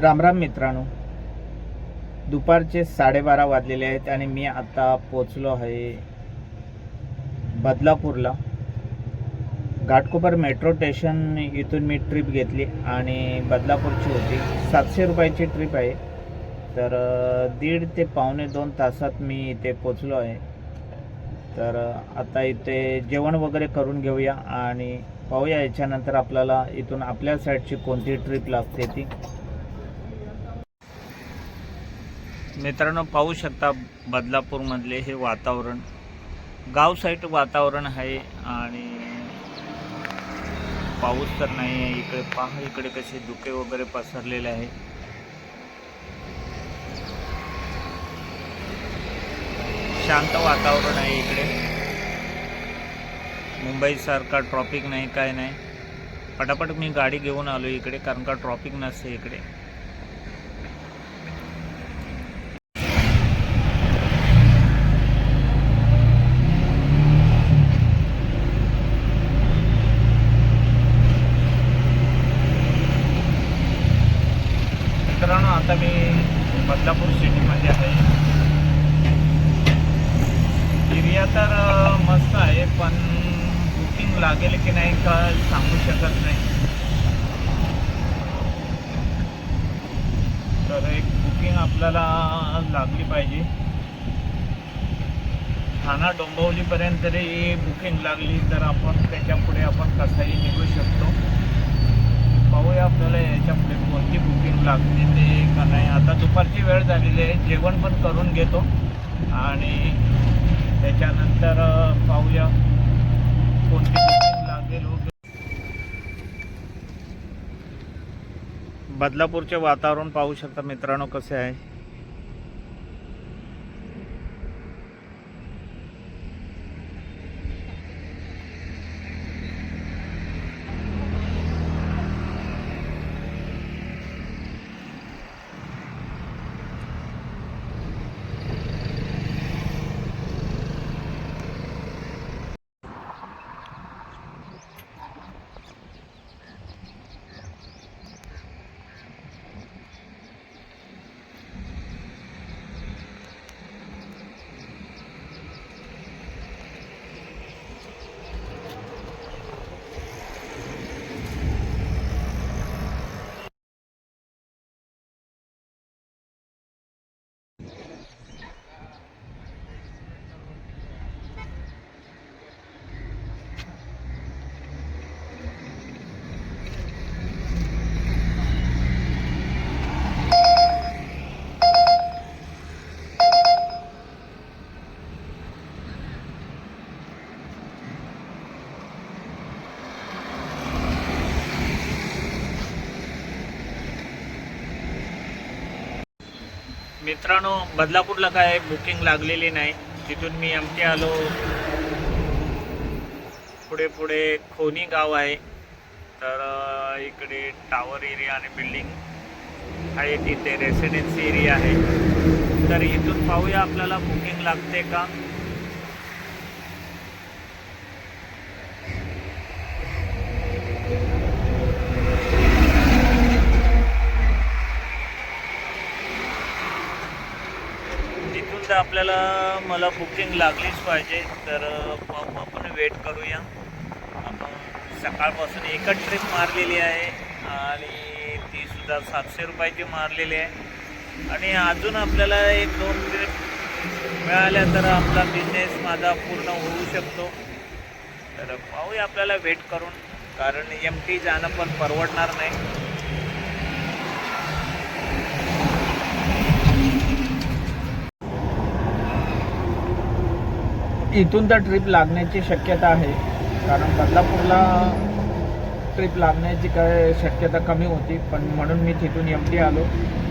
रामराम मित्रांनो. दुपारचे साडेबारा वाजलेले आहेत आणि मी आता पोचलो आहे बदलापूरला. घाटकोपर मेट्रो स्टेशन इथून मी ट्रिप घेतली आणि बदलापूरची होती. सातशे रुपयाची ट्रिप आहे. तर दीड ते पावणे दोन तासात मी इथे पोचलो आहे. तर आता इथे जेवण वगैरे करून घेऊया आणि पाहूया याच्यानंतर आपल्याला इथून आपल्या साईडची कोणती ट्रिप लागते ती. मित्रांनो पाहू शकता बदलापूरमधले हे वातावरण. गाव साईट वातावरण आहे आणि पाऊस तर नाही आहे इकडे पहा इकडे कसे धुके वगैरे पसरलेले आहे. शांत वातावरण आहे इकडे. मुंबईसारखा ट्रॉफिक नाही काय नाही. पटापट मी गाडी घेऊन आलो इकडे कारण का ट्रॉफिक नसते इकडे मित्रांनो आता मी बदलापूर सिटीमध्ये आहे तर मस्त आहे पण बुकिंग लागेल की नाही का सांगू शकत नाही. तर एक बुकिंग आपल्याला लागली पाहिजे. ठाणा डोंबवलीपर्यंत तरी बुकिंग लागली तर आपण त्याच्या पुढे आपण कसाही निघू शकतो. पाहूया आपल्याला याच्यापुढे कोणती बुकिंग लागते ते का नाही. आता दुपारची वेळ झालेली आहे जेवण पण करून घेतो. आणि त्याच्यानंतर पाहूया कोणती लागेल हो. बदलापूरचे वातावरण पाहू शकता मित्रांनो कसे आहे. मित्रांनो बदलापूरला काय बुकिंग लागलेली नाही. तिथून मी आमटे आलो. पुढे पुढे खोनी गाव आहे. तर इकडे टावर एरिया आणि बिल्डिंग आहे. तिथे रेसिडेन्सी एरिया आहे. तर इथून पाहूया आपल्याला बुकिंग लागते का तिथून तर आपल्याला मला बुकिंग लागलीच पाहिजे. तर पाहू आपण वेट करूया. आपण सकाळपासून एकच ट्रिप मारलेली आहे आणि ती सुद्धा सातशे रुपयाची मारलेली आहे. आणि अजून आपल्याला एक दोन ट्रिप मिळाल्या तर आपला बिझनेस माझा पूर्ण होऊ शकतो. तर पाहूया आपल्याला वेट करून. कारण एम टी जाणं पण परवडणार नाही. इथून तर ट्रिप लागण्याची शक्यता आहे. कारण बदलापूरला ट्रिप लागण्याची काय शक्यता कमी होती. पण म्हणून मी तिथून एम टी आलो.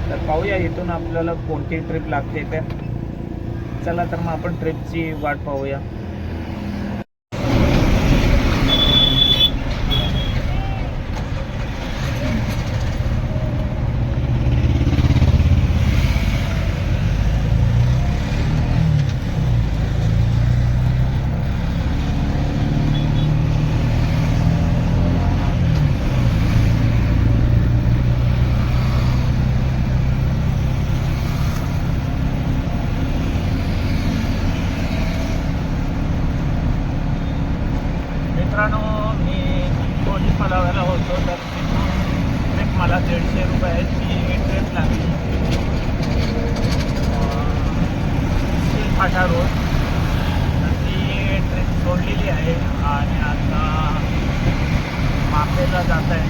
तर पाहूया इथून आपल्याला कोणती ट्रिप लागते ते चला तर मग आपण ट्रिपची वाट पाहूया.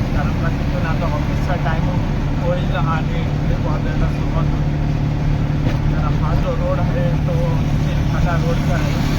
कारण का तिथून आता ऑफिसचा टाईम होईल आणि ट्रिप वाजायला सुरुवात होईल तर हा जो रोड आहे तो स्टील फाटा रोडचा आहे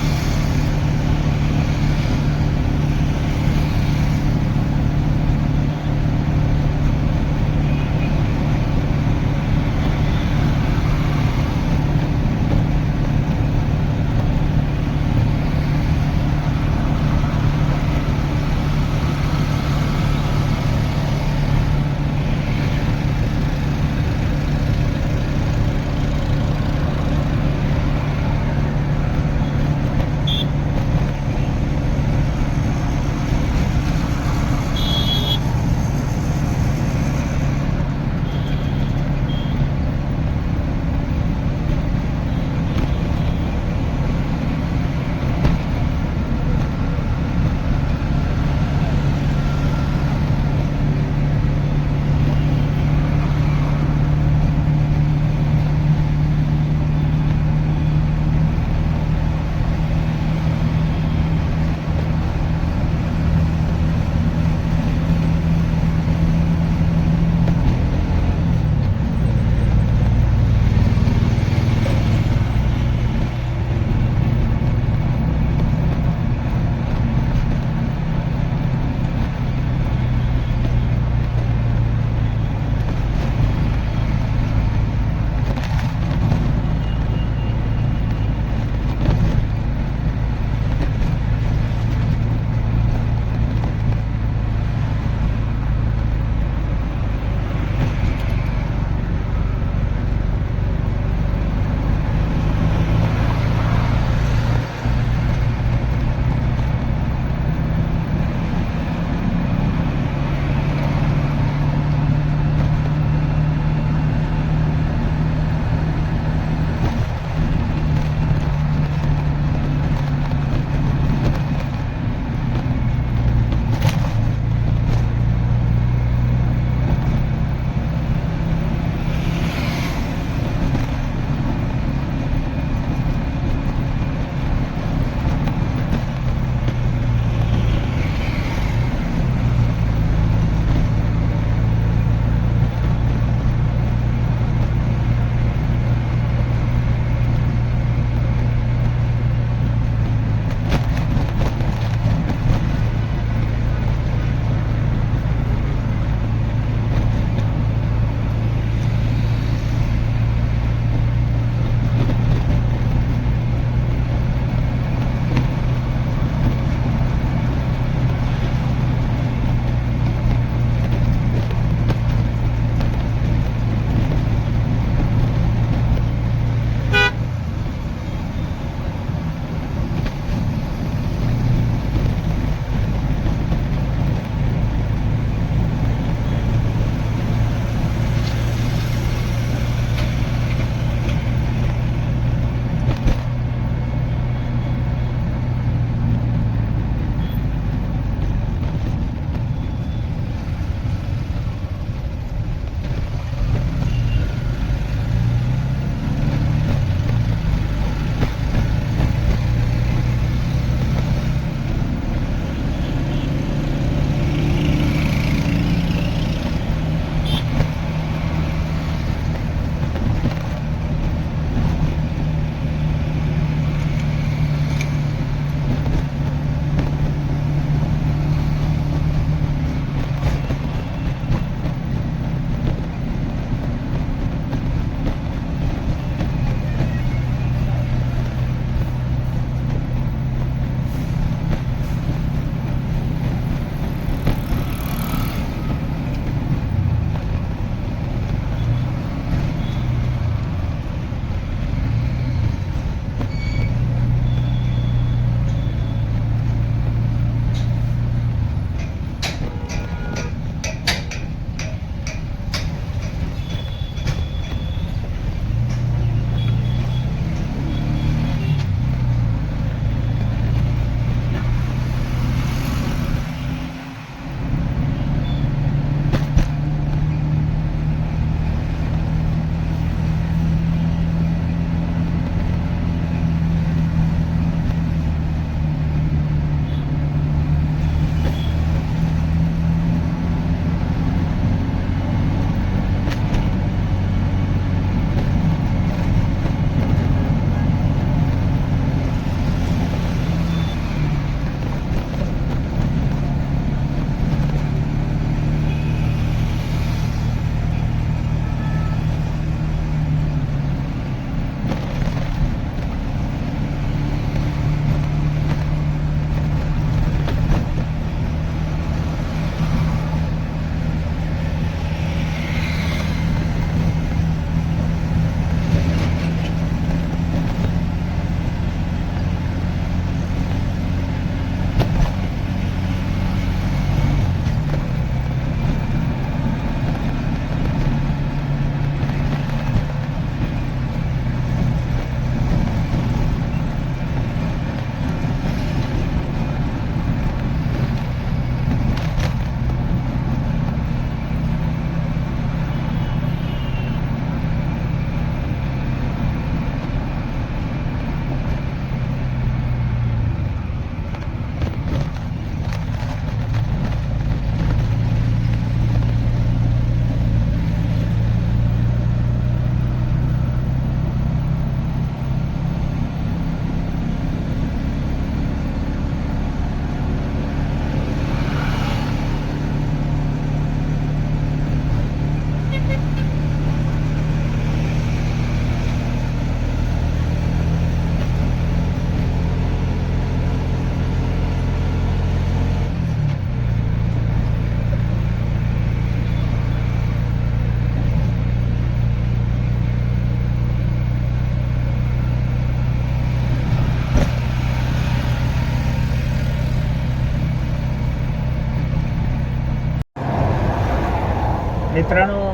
मित्रांनो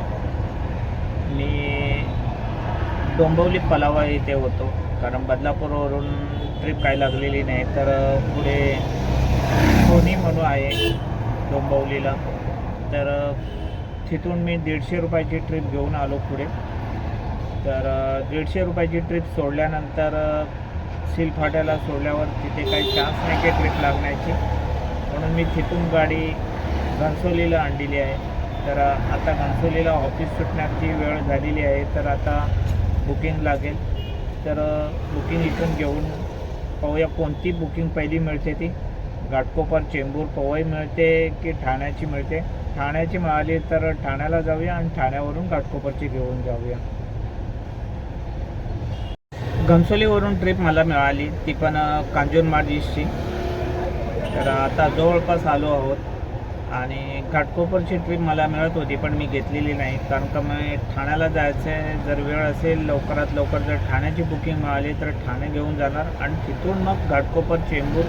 मी डोंबवली पलावा इथे होतो. कारण बदलापूरवरून ट्रिप काही लागलेली नाही तर पुढे सोनी म्हणून आहे डोंबवलीला. तर तिथून मी दीडशे रुपयाची ट्रिप घेऊन आलो पुढे. तर दीडशे रुपयाची ट्रिप सोडल्यानंतर सिलफाट्याला सोडल्यावर तिथे काही चान्स नाही की ट्रिप लागण्याची. म्हणून मी तिथून गाडी घनसोलीला आणलेली आहे. तर आता घनसोलीला ऑफिस सुटण्याची वेळ झालेली आहे तर आता बुकिंग लागेल. तर बुकिंग इथून घेऊन पाहूया कोणती बुकिंग पहिली मिळते ती. घाटकोपर चेंबूर पवई मिळते की ठाण्याची मिळते? ठाण्याची मिळाली तर ठाण्याला जाऊया आणि ठाण्यावरून घाटकोपरची घेऊन जाऊया. घनसोलीवरून ट्रिप मला मिळाली. ती पण कांजूरमार्जिसची तर आता जवळपास आलो आहोत. आणि घाटकोपरची ट्रिप मला मिळत होती पण मी घेतलेली नाही. कारण का मी ठाण्याला जायचं आहे जर वेळ असेल लवकरात लवकर जर ठाण्याची बुकिंग मिळाली तर ठाणे घेऊन जाणार. आणि तिथून मग घाटकोपर चेंबूर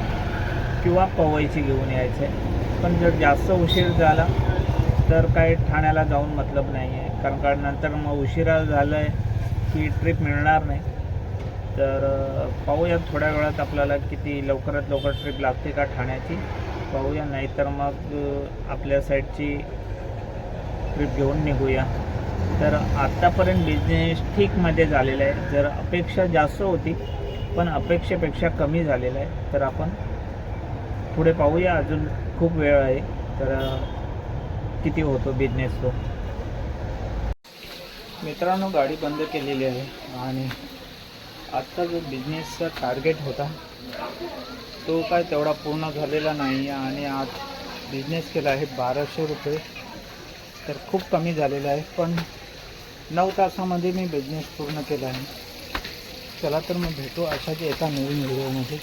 किंवा पवईची घेऊन यायचं पण जर जास्त उशीर झाला तर काही ठाण्याला जाऊन मतलब नाही आहे कारण का नंतर मग उशिरा झालं आहे की ट्रिप मिळणार नाही. तर पाहूया थोड्या वेळात आपल्याला किती लवकरात लवकर ट्रिप लागते का ठाण्याची. पाहूया नाहीतर मग आपल्या साईडची ट्रिप घेऊन निघूया. तर आत्तापर्यंत बिझनेस ठीकमध्ये झालेला आहे. जर अपेक्षा जास्त होती पण अपेक्षेपेक्षा कमी झालेला आहे. तर आपण पुढे पाहूया. अजून खूप वेळ आहे. तर किती होतो बिझनेस तो? मित्रांनो गाडी बंद केलेली आहे. आणि आत्ता जो बिझनेसचा टार्गेट होता तो काय तेवढा पूर्ण झालेला नाही आणि आज बिझनेस केला आहे बाराशे रुपये. तर खूप कमी झालेला आहे पण नऊ तासामध्ये मी बिझनेस पूर्ण केला आहे. चला तर मग भेटू अशाच एका नवीन व्हिडिओमध्ये